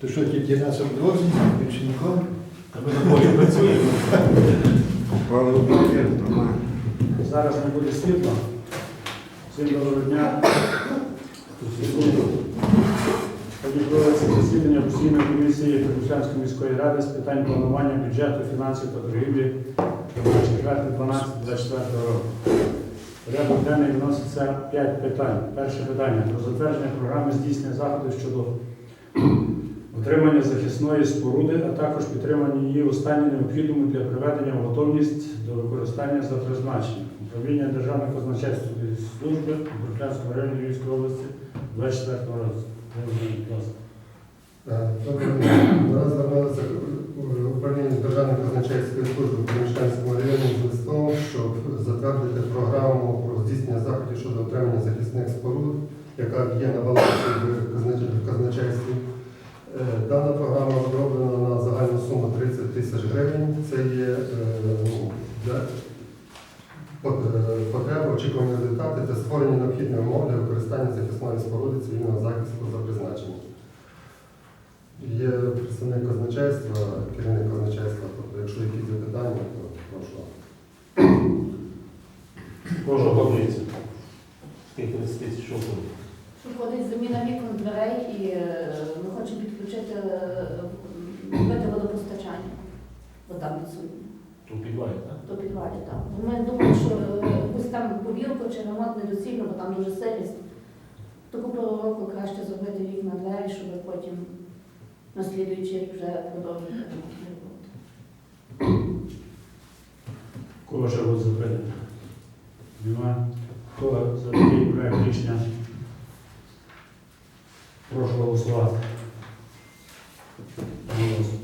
То що тільки нас обдвох, більше нікого? А ми на полі працюємо. Попали в нормально. Зараз не буде світла. Всім доброго дня. Сьогодні засідання постійної комісії Прикушанської міської ради з питань планування бюджету, фінансів та торгівлі на 4.12.24 року. Порядок денний виноситься 5 питань. Перше питання про затвердження програми здійснення заходів щодо отримання захисної споруди, а також підтримання її у стані необхідному для приведення в готовність до використання за призначенням. Управління Державної казначейської служби у Буркянському районі Львівської області 24 році. Доброго дня. До звернулося управління Державної казначейської служби в Міщанському районі з листом, щоб затвердити програму про здійснення заходів щодо отримання захисних споруд, яка є на балансі в казнач- в казначействі. Е, Дана програма розроблена на загальну суму 30 тисяч гривень. Це є е, ну, для пот- е, потреби, очікувані результати та створення необхідних умов для використання захисної споруди цивільного захисту за призначенням. Є представник казначейства, керівник казначейства, тобто якщо якісь запитання, то прошу. Кожу годницю. Скільки тисяч що буде? Що входить заміна вікон дверей і е, ми хочемо підключити е, робити водопостачання. Вода відсутня. У підвалі, так? До підвалі, так. Ми думали, що е, якусь там повірку чи ремонт недоцільно, бо там дуже сирість. Таку пору року краще зробити вікна двері, щоб потім на слідуючий рік вже продовжити ремонтні. Кого ще буде запитання? Немає. Хто за такий проект рішення? Прошу голосувати. Голосуємо.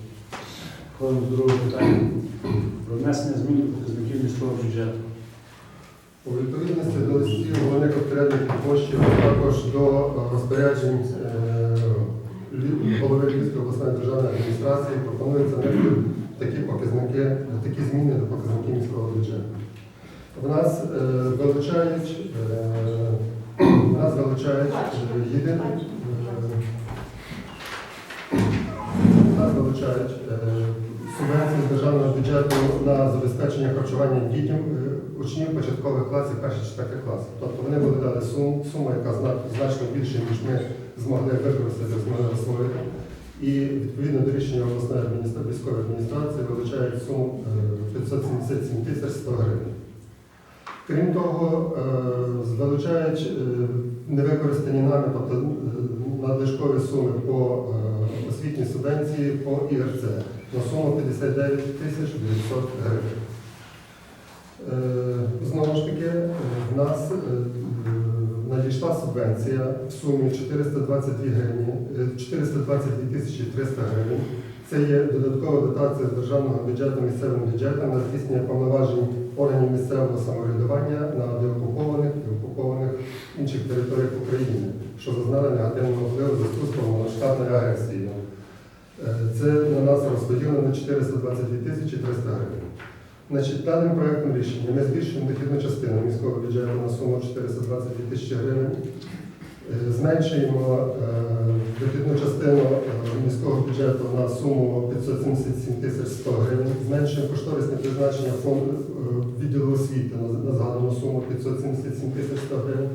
Входимо до другого питання. Про внесення змін до показників міського бюджету. У відповідності до листів головних розпорядників коштів, а також до е, розпоряджень е, голови Львівської обласної державної адміністрації пропонується такі показники, такі зміни до показників міського бюджету. В нас вилучають, е, в нас вилучають єдине. е, нас вилучають субвенції з державного бюджету на забезпечення харчування дітям е, учнів початкових класів, перших четвертих класів. Тобто вони будуть дали сум- суму, яка значно більше, ніж ми змогли використати, змогли освоїти. І відповідно до рішення обласної військової адміністрації вилучають суму е, 577 тисяч 100 гривень. Крім того, е, вилучають е, невикористані нами, тобто е, надлишкові суми по е, освітній субвенції по ІРЦ на суму 59 тисяч 900 гривень. Е, Знову ж таки, в нас е, надійшла субвенція в сумі 422 гривні, е, 422 тисячі 300 гривень. Це є додаткова дотація з державного бюджету місцевим бюджетом на здійснення повноважень органів місцевого самоврядування на деокупованих і окупованих інших територіях України, що зазнали негативного впливу зв'язку з повномасштабною агресією. Е, Це на нас розподілено 422 тисячі 300 гривень. Значить, даним проектом рішення ми збільшуємо дохідну частину міського бюджету на суму 422 тисячі гривень. Е, Зменшуємо е, дохідну частину міського бюджету на суму 577 тисяч 100 гривень. Зменшуємо кошторисне призначення фонду відділу освіти на, на загальну суму 577 тисяч 100 гривень.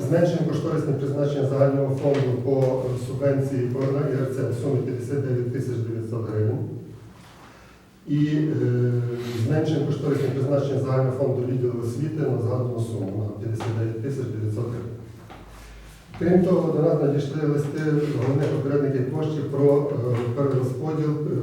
Зменшуємо кошторисне призначення загального фонду по субвенції по на ІРЦ в сумі 59 тисяч 900 гривень. І е, зменшуємо кошторисне призначення загального фонду відділу освіти на згадану суму на 59 тисяч 900 гривень. Крім того, до нас надійшли листи головних оператників коштів про е, перерозподіл е,